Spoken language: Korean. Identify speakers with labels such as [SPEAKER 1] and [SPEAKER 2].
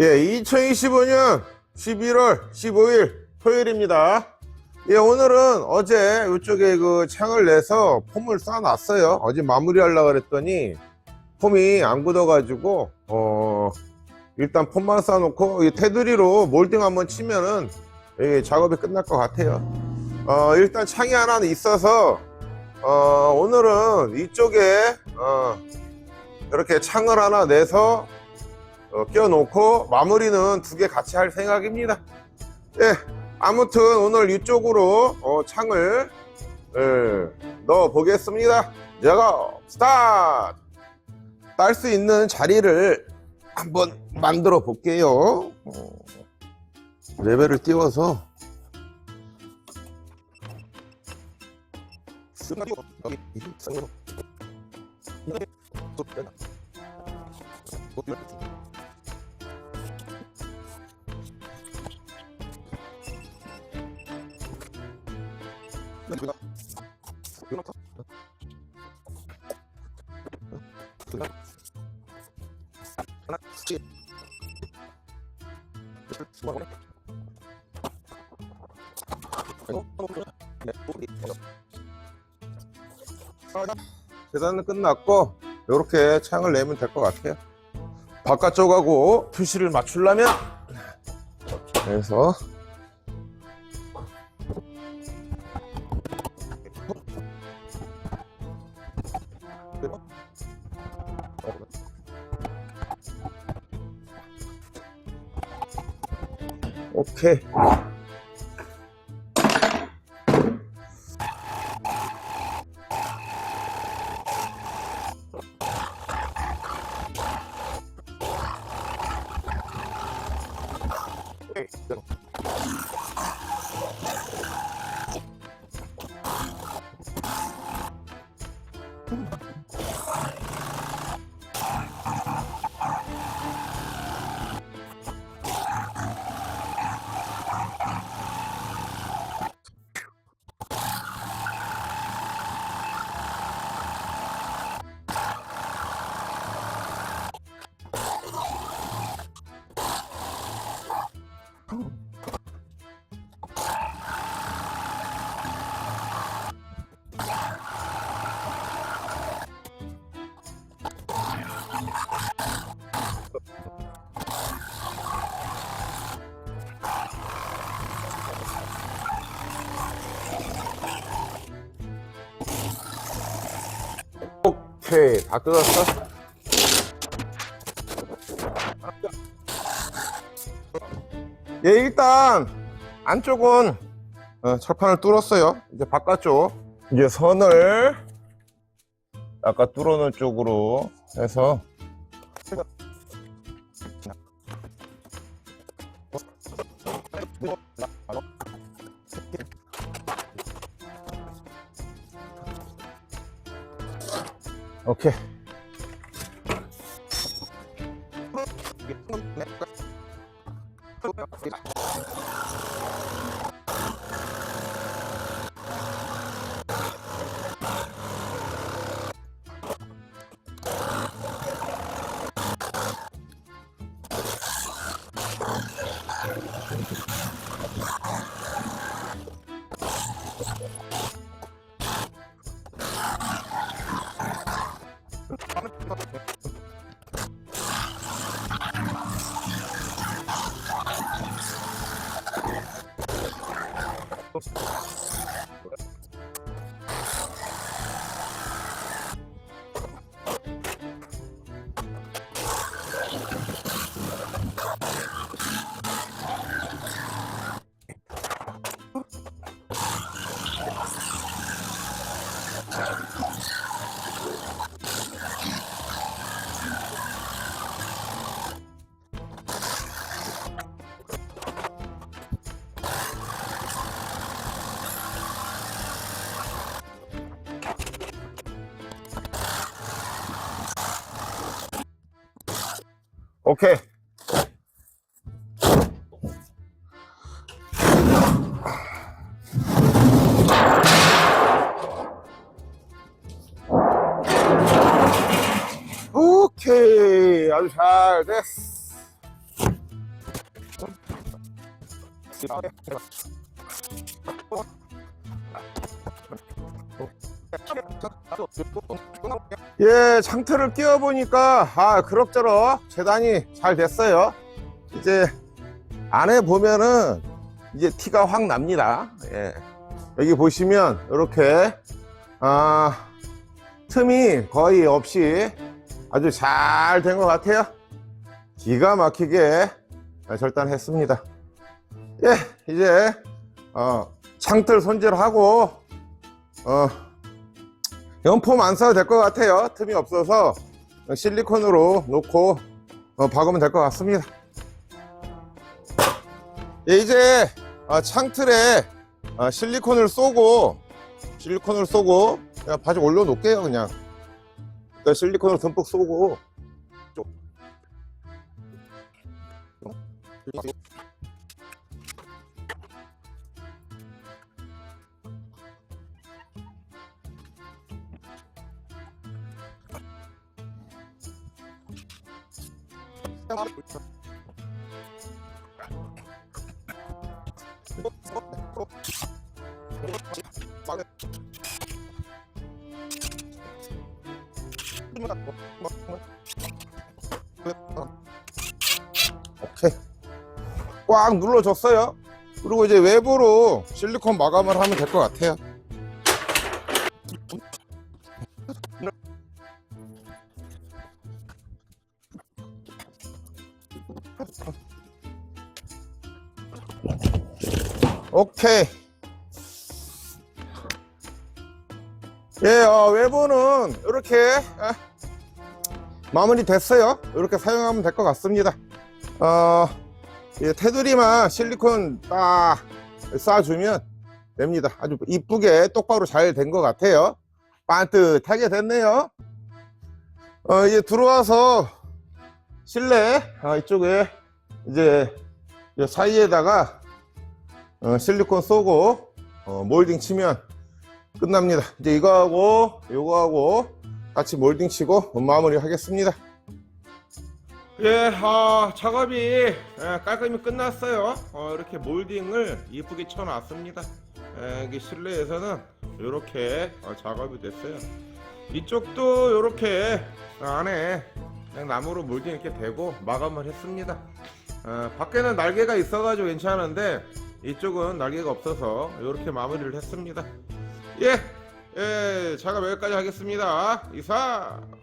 [SPEAKER 1] 예, 2025년 11월 15일 토요일입니다. 예, 오늘은 어제 이쪽에 그 창을 내서 폼을 쌓아놨어요. 어제 마무리하려고 그랬더니 폼이 안 굳어가지고, 어, 일단 폼만 쌓아놓고 이 테두리로 몰딩 한번 치면은 예, 작업이 끝날 것 같아요. 어, 일단 창이 하나 있어서, 어, 오늘은 이쪽에, 어, 이렇게 창을 하나 내서 어, 끼워놓고 마무리는 두 개 같이 할 생각입니다. 예, 아무튼 오늘 이쪽으로 어, 창을 예, 넣어 보겠습니다. 작업 스타트! 딸 수 있는 자리를 한번 만들어 볼게요. 어, 레벨을 띄워서 계산은 끝났고 이렇게 창을 내면 될 것 같아요. 바깥쪽하고 표시를 맞추려면 해서 오 오케이 다 뜯었어 예 일단 안쪽은 어, 철판을 뚫었어요. 이제 바깥쪽. 이제 선을 아까 뚫어놓은 쪽으로 해서 오케이 오케이. 오케이. 아주 잘 됐어. 예, 창틀을 끼워보니까, 아, 그럭저럭 재단이 잘 됐어요. 이제, 안에 보면은, 이제 티가 확 납니다. 예. 여기 보시면, 이렇게, 아, 틈이 거의 없이 아주 잘 된 것 같아요. 기가 막히게 절단했습니다. 예, 이제, 어, 창틀 손질하고, 어, 연폼 안 써도 될 것 같아요. 틈이 없어서 실리콘으로 놓고 어, 박으면 될 것 같습니다. 예, 이제 어, 창틀에 어, 실리콘을 쏘고 실리콘을 쏘고 그냥 바지 올려 놓을게요 그냥 실리콘을 듬뿍 쏘고 좀- 오케이. 꽉 눌러줬어요. 그리고 이제 외부로 실리콘 마감을 하면 될 것 같아요 오케이 예 어, 외부는 이렇게 아, 마무리 됐어요 이렇게 사용하면 될 것 같습니다 어, 예, 테두리만 실리콘 딱 쏴주면 됩니다. 아주 이쁘게 똑바로 잘 된 것 같아요. 반듯하게 됐네요. 어, 이제 들어와서 실내 어, 이쪽에 이제 이 사이에다가 어, 실리콘 쏘고 어, 몰딩 치면 끝납니다. 이제 이거하고 이거하고 같이 몰딩 치고 마무리 하겠습니다. 예, 아, 작업이 예, 깔끔히 끝났어요. 어, 이렇게 몰딩을 이쁘게 쳐놨습니다. 예, 실내에서는 이렇게 어, 작업이 됐어요. 이쪽도 이렇게 안에 그냥 나무로 몰딩 이렇게 대고 마감을 했습니다. 어, 밖에는 날개가 있어가지고 괜찮은데 이쪽은 날개가 없어서 이렇게 마무리를 했습니다. 예, 예, 작업 여기까지 하겠습니다. 이상.